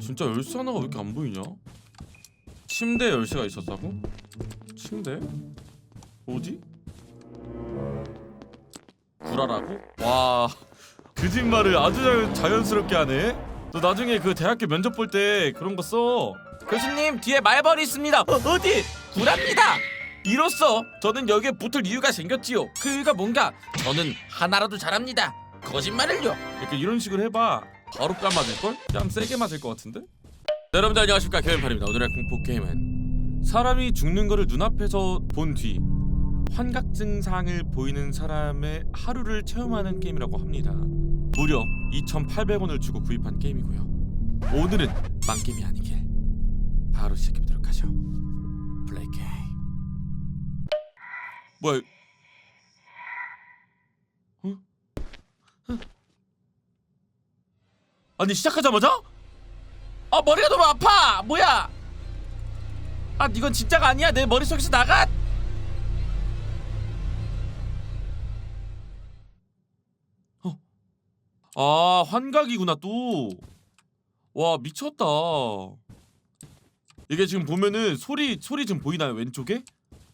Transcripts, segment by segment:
진짜 열쇠 하나가 왜 이렇게 안 보이냐? 침대 열쇠가 있었다고? 침대? 어디? 구라라고? 와 거짓말을 아주 자- 자연스럽게 하네. 너 나중에 그 대학교 면접 볼 때 그런 거 써. 교수님 뒤에 말벌이 있습니다. 어, 어디? 구랍니다. 이로써 저는 여기에 붙을 이유가 생겼지요. 그가 뭔가 저는 하나라도 잘합니다. 거짓말을요. 이렇게 이런 식으로 해봐. 바로 뺨 맞을 걸? 뺨 세게 맞을 것 같은데? 네, 여러분들 안녕하십니까 개맨팔입니다. 오늘의 공포 게임은 사람이 죽는 거를 눈앞에서 본 뒤 환각 증상을 보이는 사람의 하루를 체험하는 게임이라고 합니다. 무려 2,800원을 주고 구입한 게임이고요. 오늘은 망게임이 아니길 바로 시작해보도록 하죠. 플레이 게임. 뭐야? 어? 어? 아니 시작하자마자? 아 머리가 너무 아파. 뭐야? 아 이건 진짜가 아니야. 내 머릿속에서 나가. 어. 아 환각이구나 또. 와 미쳤다. 이게 지금 보면은 소리 소리 좀 보이나요 왼쪽에?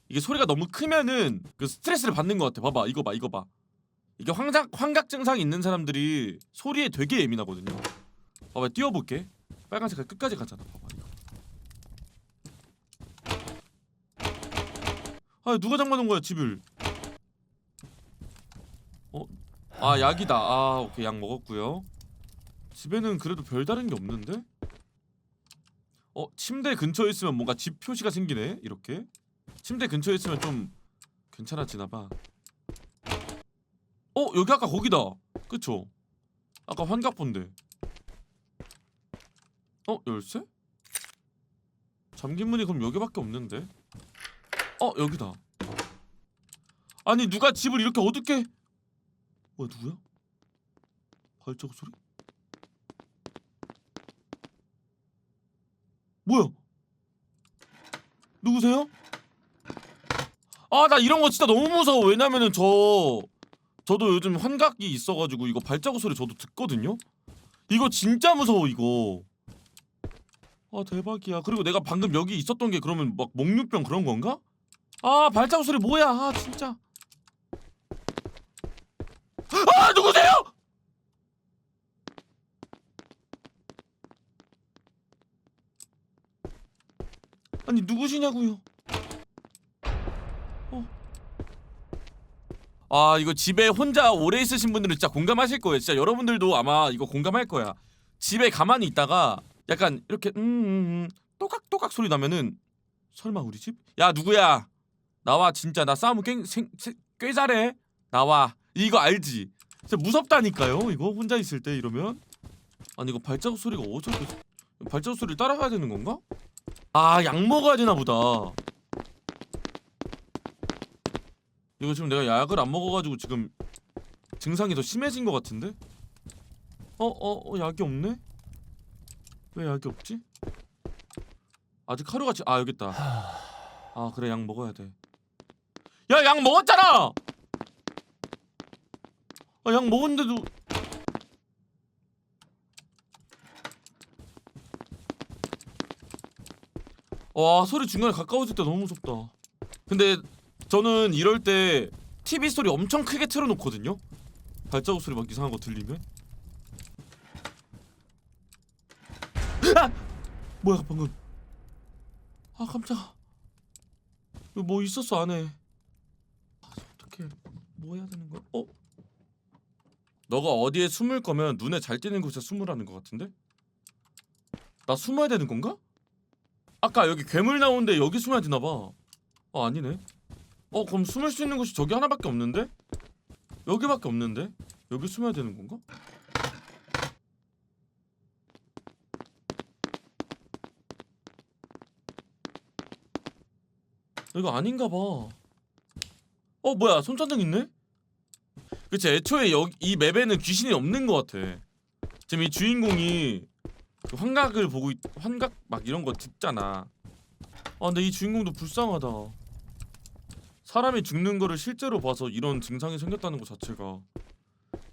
이게 소리가 너무 크면은 그 스트레스를 받는 것 같아. 봐봐 이거 봐 이거 봐. 이게 환각 환각 증상이 있는 사람들이 소리에 되게 예민하거든요. 봐봐 띄워볼게. 빨간색깔 끝까지 가잖아. 봐봐. 아 누가 장만한 거야 집을? 어? 아 약이다. 아 오케이 약 먹었고요. 집에는 그래도 별다른 게 없는데? 어 침대 근처에 있으면 뭔가 집 표시가 생기네 이렇게. 침대 근처에 있으면 좀 괜찮아지나 봐. 어 여기 아까 거기다. 그쵸? 아까 환각 본데. 어 열쇠? 잠긴 문이 그럼 여기밖에 없는데. 어 여기다. 아니 누가 집을 이렇게 어둡게? 뭐야 누구야? 발자국 소리? 뭐야? 누구세요? 아 나 이런 거 진짜 너무 무서워. 왜냐면은 저 저도 요즘 환각이 있어가지고 이거 발자국 소리 저도 듣거든요. 이거 진짜 무서워 이거. 아 대박이야. 그리고 내가 방금 여기 있었던 게 그러면 막 목류병 그런 건가? 아 발자국 소리 뭐야? 아 진짜. 아 누구세요? 아니 누구시냐고요? 어. 아 이거 집에 혼자 오래 있으신 분들은 진짜 공감하실 거예요. 진짜 여러분들도 아마 이거 공감할 거야. 집에 가만히 있다가 약간 이렇게 음, 음, 음 또각또각 소리 나면은 설마 우리 집? 야 누구야? 나와 진짜 나 싸움 꽤, 생, 생- 꽤 잘해. 나와. 이거 알지? 진짜 무섭다니까요. 이거 혼자 있을 때 이러면 아니 이거 발자국 소리가 어쩌게 발자국 소리를 따라가야 되는 건가? 아 약 먹어야 되나 보다. 이거 지금 내가 약을 안 먹어가지고 지금 증상이 더 심해진 것 같은데? 어, 어, 어, 약이 없네? 왜 약이 없지? 아직 하루가 지... 아, 여기 있다. 아, 그래, 약 먹어야 돼. 야, 약 먹었잖아! 아, 약 먹었는데도... 와, 소리 중간에 가까워질 때 너무 무섭다. 근데 저는 이럴 때 TV 소리 엄청 크게 틀어놓거든요. 발자국 소리 막 이상한 거 들리면. 아! 뭐야 방금? 아 깜짝. 이거 뭐 있었어 안에. 아, 어떻게 뭐 해야 되는 거야? 어? 너가 어디에 숨을 거면 눈에 잘 띄는 곳에 숨으라는 것 같은데? 나 숨어야 되는 건가? 아까 여기 괴물 나오는데 여기 숨어야 되나 봐. 아 아니네. 어 그럼 숨을 수 있는 곳이 저기 하나밖에 없는데? 여기밖에 없는데? 여기 숨어야 되는 건가? 이거 아닌가 봐. 어 뭐야 손전등 있네? 그치 애초에 여기 이 맵에는 귀신이 없는 것 같아. 지금 이 주인공이 그 환각을 보고 있, 환각 막 이런 거 듣잖아. 아 근데 이 주인공도 불쌍하다. 사람이 죽는 거를 실제로 봐서 이런 증상이 생겼다는 것 자체가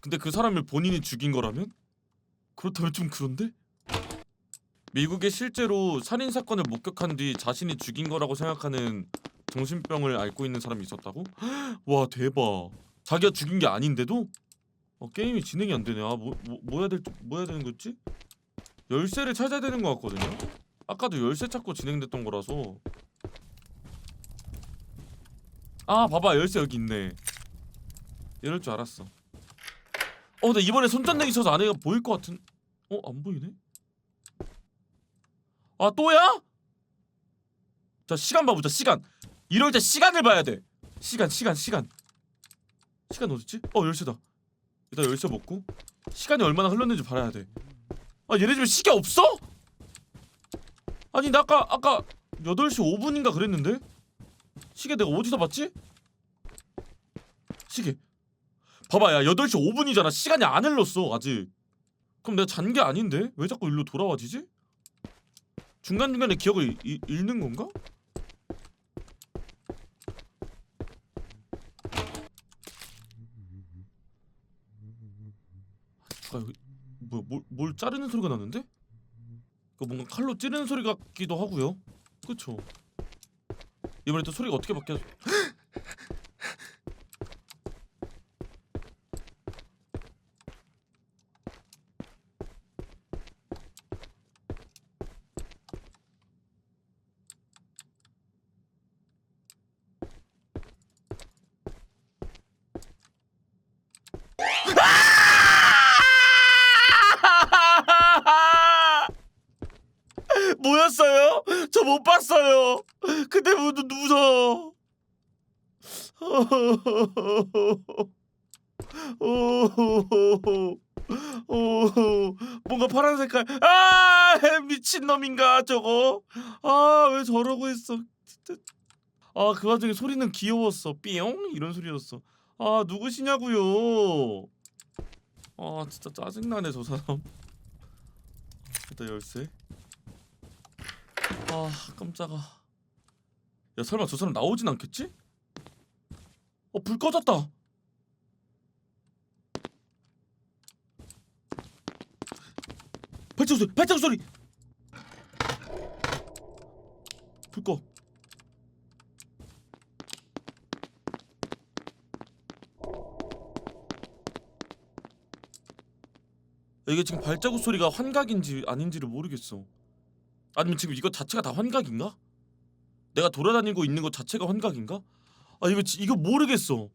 근데 그 사람을 본인이 죽인 거라면? 그렇다면 좀 그런데? 미국에 실제로 살인 사건을 목격한 뒤 자신이 죽인 거라고 생각하는 정신병을 앓고 있는 사람이 있었다고? 와 대박. 자기가 죽인 게 아닌데도 어, 게임이 진행이 안 되네. 아뭐 뭐, 뭐 해야 될 뭐 해야 되는 거지? 열쇠를 찾아야 되는 것 같거든요. 아까도 열쇠 찾고 진행됐던 거라서. 아 봐봐 열쇠 여기 있네. 이럴 줄 알았어. 어 근데 이번에 손전등이 있어서 안에가 보일 것 같은. 어 안 보이네? 아 또야? 자 시간 봐보자 시간. 이럴 때 시간을 봐야 돼. 시간 시간 시간. 시간 어딨지? 어 열쇠다. 일단 열쇠 먹고 시간이 얼마나 흘렀는지 봐야 돼. 아 얘네 집에 시계 없어? 아니 나 아까 아까 8시 5분인가 그랬는데 시계 내가 어디서 봤지? 시계 봐봐 야 8시 5분이잖아 시간이 안 흘렀어 아직 그럼 내가 잔 게 아닌데 왜 자꾸 일로 돌아와지지? 중간중간에 기억을 이- 잃는 건가? 아 여기 뭐야 뭘, 뭘 자르는 소리가 나는데? 그 뭔가 칼로 찌르는 소리 같기도 하고요 그쵸 이번에 또 소리가 어떻게 바뀌어 뭐였어요? 저 못 봤어요. 근데 무, 무서워. 오, 뭔가 파란 색깔. 아, 미친 놈인가 저거. 아, 왜 저러고 있어? 진짜. 아, 그 와중에 소리는 귀여웠어. 삐용 이런 소리였어. 아, 누구시냐고요? 아, 진짜 짜증나네 저 사람. 일단 열쇠. 아 깜짝아 야 설마 저 사람 나오진 않겠지? 어 불 꺼졌다 발자국 소리 발자국 소리 불 꺼. 이게 지금 발자국 소리가 환각인지 아닌지를 모르겠어. 아니면 지금 이거 자체가 다 환각인가? 내가 돌아다니고 있는 것 자체가 환각인가? 아 이거 지- 이거 모르겠어.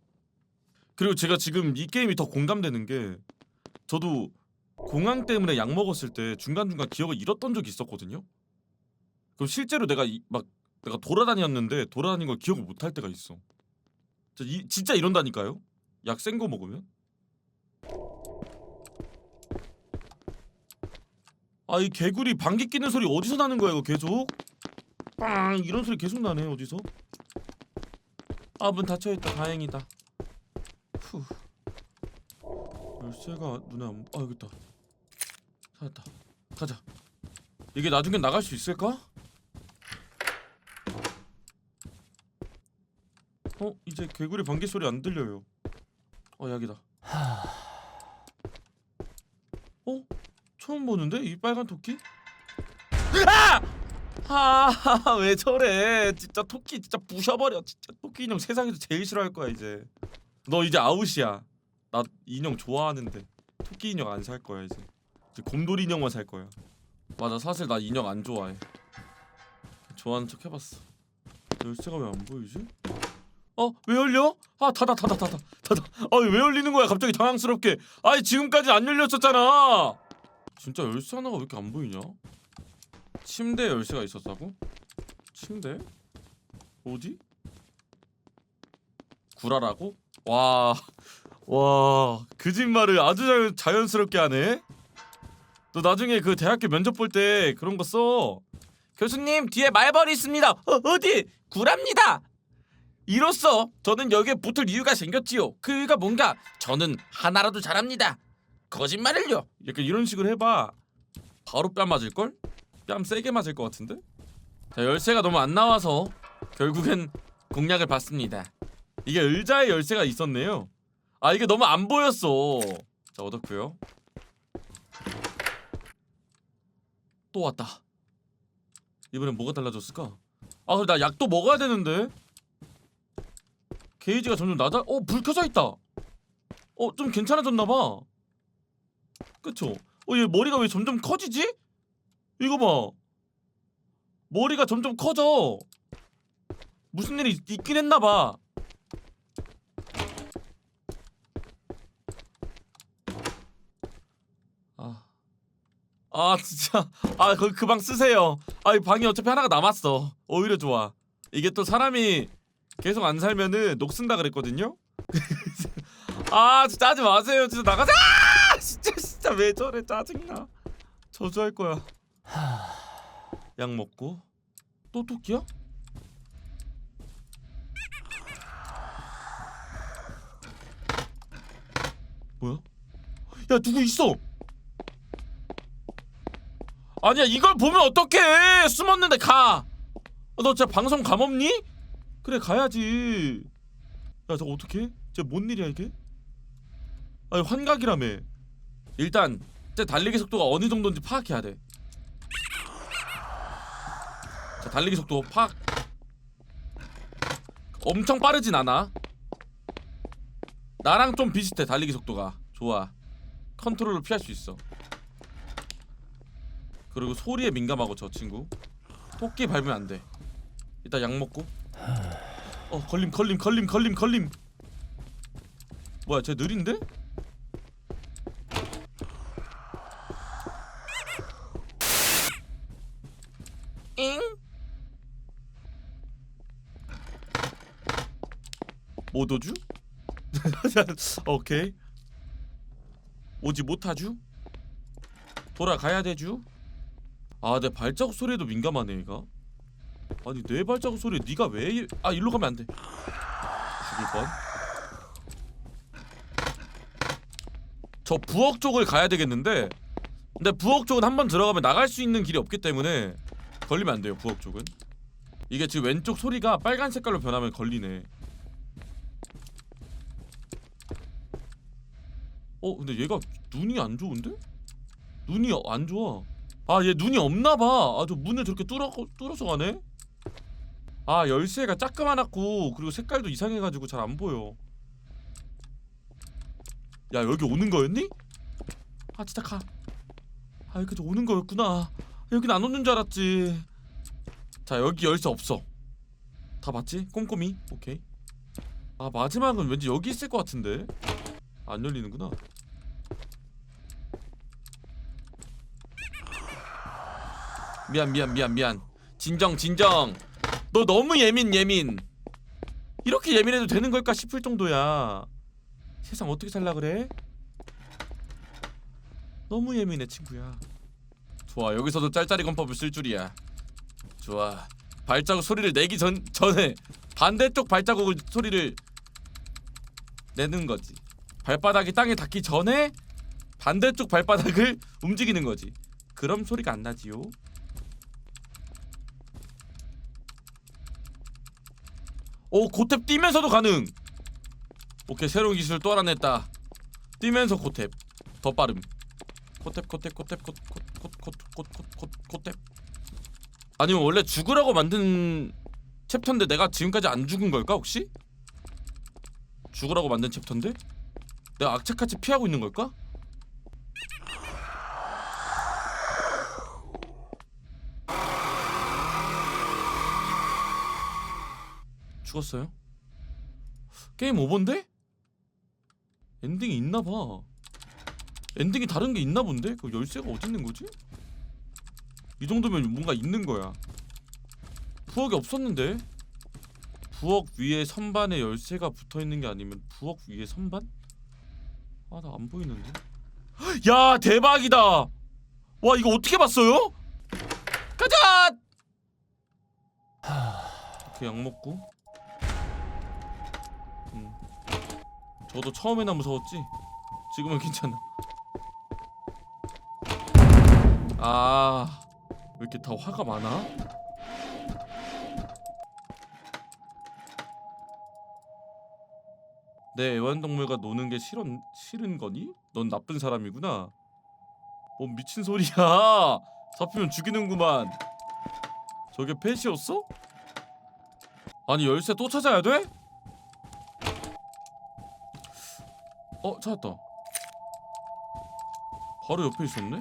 그리고 제가 지금 이 게임이 더 공감되는 게 저도 공황 때문에 약 먹었을 때 중간 중간 기억을 잃었던 적이 있었거든요. 그럼 실제로 내가 이, 막 내가 돌아다녔는데 돌아다닌 걸 기억을 못 할 때가 있어. 저 이, 진짜 이런다니까요. 약 센 거 먹으면. 아 이 개구리 방귀 끼는 소리 어디서 나는 거야 이거 계속? 빵 이런 소리 계속 나네 어디서? 아 문 닫혀있다. 다행이다. 후. 열쇠가 눈에 안... 아 여기 있다. 찾았다. 가자. 이게 나중에 나갈 수 있을까? 어 이제 개구리 방귀 소리 안 들려요. 어 약이다. 어? 처음 보는데 이 빨간 토끼? 아! 아, 왜 저래? 진짜 토끼 진짜 부셔버려. 진짜 토끼 인형 세상에서 제일 싫어할 거야 이제. 너 이제 아웃이야. 나 인형 좋아하는데 토끼 인형 안 살 거야 이제. 이제 곰돌이 인형만 살 거야. 맞아, 사실 나 인형 안 좋아해. 좋아하는 척 해봤어. 열쇠가 왜 안 보이지? 어? 왜 열려? 아 닫아 닫아 닫아 닫아. 아왜 열리는 거야 갑자기 당황스럽게. 아니 지금까지 안 열렸었잖아. 진짜 열쇠 하나가 왜 이렇게 안 보이냐? 침대 열쇠가 있었다고? 침대? 어디? 구라라고? 와, 와, 거짓말을 아주 자, 자연 스럽게 하네. 너 나중에 그 대학교 면접 볼 때 그런 거 써. 교수님 뒤에 말벌이 있습니다. 어, 어디? 구랍니다. 이로써 저는 여기에 붙을 이유가 생겼지요. 그가 뭔가 저는 하나라도 잘합니다. 거짓말을요. 약간 이런 식으로 해봐. 바로 뺨 맞을 걸? 뺨 세게 맞을 것 같은데? 자 열쇠가 너무 안 나와서 결국엔 공략을 받습니다. 이게 의자에 열쇠가 있었네요. 아 이게 너무 안 보였어. 자 얻었고요. 또 왔다. 이번엔 뭐가 달라졌을까? 아, 그래 나 약도 먹어야 되는데. 게이지가 점점 낮아. 어, 불 켜져 있다. 어, 좀 괜찮아졌나 봐. 그쵸? 어, 얘 머리가 왜 점점 커지지? 이거 봐. 머리가 점점 커져. 무슨 일이 있- 있긴 했나 봐. 아. 아, 진짜. 아, 거기 그방 쓰세요. 아, 이 방이 어차피 하나가 남았어. 오히려 좋아. 이게 또 사람이 계속 안 살면은 녹슨다 그랬거든요. 아, 진짜 하지 마세요. 진짜 나가자. 아, 진짜 왜 저래 짜증나. 저주할 거야. 약 먹고 또 토끼야? 뭐야? 야 누구 있어? 아니야 이걸 보면 어떡해 숨었는데 가. 어, 너 진짜 방송 감 없니? 그래 가야지. 야 저거 어떡해? 쟤뭔 일이야 이게? 아니 환각이라며. 일단 제 달리기 속도가 어느 정도인지 파악해야 돼. 자 달리기 속도 파악. 엄청 빠르진 않아. 나랑 좀 비슷해 달리기 속도가. 좋아. 컨트롤을 피할 수 있어. 그리고 소리에 민감하고 저 친구. 토끼 밟으면 안 돼. 이따 약 먹고. 어 걸림 걸림 걸림 걸림 걸림. 뭐야 쟤 느린데? 못 오주? 오케이 오지 못하주? 돌아가야 되주? 아 내 발자국 소리에도 민감하네 얘가 아니 내 발자국 소리에 네가 왜... 이- 아 일로 가면 안돼 죽을 뻔 저 부엌 쪽을 가야 되겠는데 근데 부엌 쪽은 한 번 들어가면 나갈 수 있는 길이 없기 때문에 걸리면 안 돼요 부엌 쪽은 이게 지금 왼쪽 소리가 빨간 색깔로 변하면 걸리네 어 근데 얘가 눈이 안 좋은데? 눈이 어- 안 좋아. 아 얘 눈이 없나봐. 아 저 문을 저렇게 뚫어, 뚫어서 가네? 아 열쇠가 작그만하고 그리고 색깔도 이상해가지고 잘 안 보여. 야 여기 오는 거였니? 아 진짜 가. 아 여기 오는 거였구나. 여긴 안 오는 줄 알았지. 자 여기 열쇠 없어. 다 봤지? 꼼꼼히? 오케이. 아 마지막은 왠지 여기 있을 것 같은데? 안 열리는구나 미안 미안 미안 미안. 진정 진정. 너 너무 예민 예민. 이렇게 예민해도 되는 걸까 싶을 정도야. 세상 어떻게 살라 그래? 너무 예민해 친구야. 좋아 여기서도 짤짤이 건법을 쓸 줄이야. 좋아. 발자국 소리를 내기 전 전에 반대쪽 발자국 소리를 내는 거지. 발바닥이 땅에 닿기 전에 반대쪽 발바닥을 움직이는 거지. 그럼 소리가 안 나지요 오 고탭 뛰면서도 가능 오케이 새로운 기술 또 알아냈다 뛰면서 고탭 더 빠름 고탭 고탭 고탭 고고고고고고 고탭 아니면 원래 죽으라고 만든 챕터인데 내가 지금까지 안 죽은 걸까 혹시? 죽으라고 만든 챕터인데? 내가 악착같이 피하고 있는 걸까? 죽었어요? 게임 오버인데? 엔딩이 있나봐 엔딩이 다른 게 있나 본데? 그 열쇠가 어디 있는 거지? 이 정도면 뭔가 있는 거야 부엌이 없었는데? 부엌 위에 선반에 열쇠가 붙어 있는 게 아니면 부엌 위에 선반? 아 나 안 보이는데? 야 대박이다! 와 이거 어떻게 봤어요? 가자! 오케이 약 먹고 저도 처음에나 무서웠지 지금은 괜찮아 아... 왜 이렇게 다 화가 많아? 내 애완동물과 노는 게 싫은, 싫은 거니? 넌 나쁜 사람이구나 뭔 미친 소리야 잡히면 죽이는구만 저게 펫이었어? 아니 열쇠 또 찾아야 돼? 어 찾았다 바로 옆에 있었네?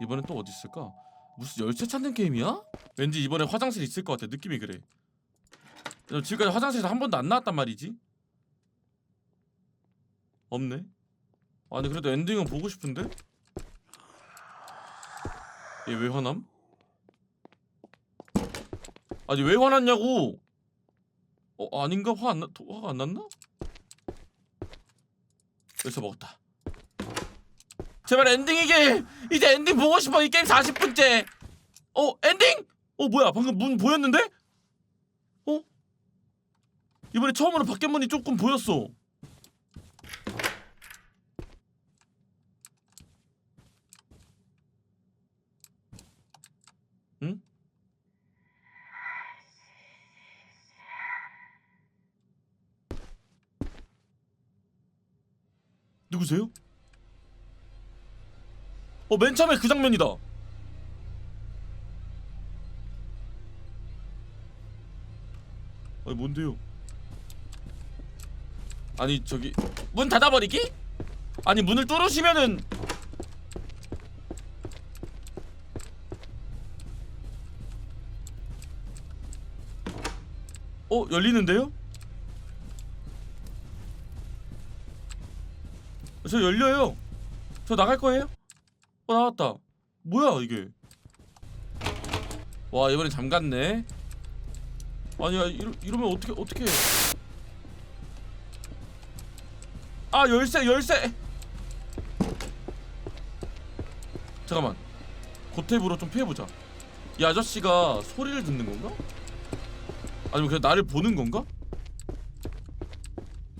이번엔 또 어디 있을까? 무슨 열쇠 찾는 게임이야? 왠지 이번에 화장실 있을 것 같아 느낌이 그래 야, 지금까지 화장실에서 한 번도 안 나왔단 말이지 없네 아니 그래도 엔딩은 보고 싶은데? 얘 왜 화남? 아니 왜 화났냐고 어 아닌가 화 안 나, 도- 화가 안 났나? 열쇠 먹었다 제발 엔딩이게 이제 엔딩 보고 싶어 이 게임 40분째 어 엔딩? 어 뭐야 방금 문 보였는데? 어? 이번에 처음으로 밖에 문이 조금 보였어 누구세요? 어, 맨 처음에 그 장면이다. 아니, 뭔데요? 아니, 저기 문 닫아버리기? 아니, 문을 뚫으시면은 어, 열리는데요? 저 열려요. 저 나갈 거예요? 어 나왔다. 뭐야 이게? 와 이번엔 잠갔네. 아니야 이러, 이러면 어떻게 어떻게? 아 열쇠 열쇠. 잠깐만. 고탭으로 좀 피해보자. 이 아저씨가 소리를 듣는 건가? 아니면 그냥 나를 보는 건가?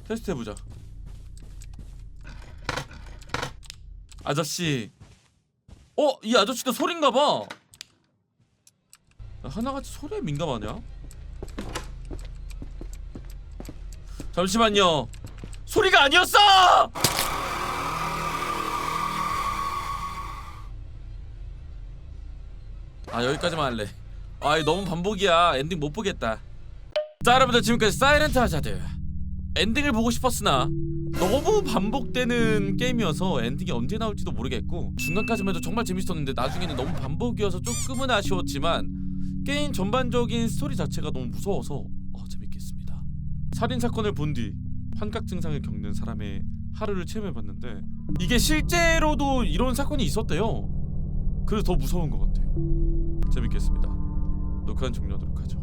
테스트 해보자. 아저씨. 어, 이 아저씨도 소린가 봐. 하나같이 소리에 민감하냐? 잠시만요. 소리가 아니었어! 아, 여기까지만 할래. 아, 이 너무 반복이야. 엔딩 못 보겠다. 자, 여러분들 지금까지 사이렌트 하자드. 엔딩을 보고 싶었으나 너무 반복되는 게임이어서 엔딩이 언제 나올지도 모르겠고 중간까지만 해도 정말 재밌었는데 나중에는 너무 반복이어서 조금은 아쉬웠지만 게임 전반적인 스토리 자체가 너무 무서워서 어, 재밌겠습니다. 살인 사건을 본 뒤 환각 증상을 겪는 사람의 하루를 체험해봤는데 이게 실제로도 이런 사건이 있었대요. 그래서 더 무서운 것 같아요. 재밌겠습니다. 녹화는 종료하도록 하죠.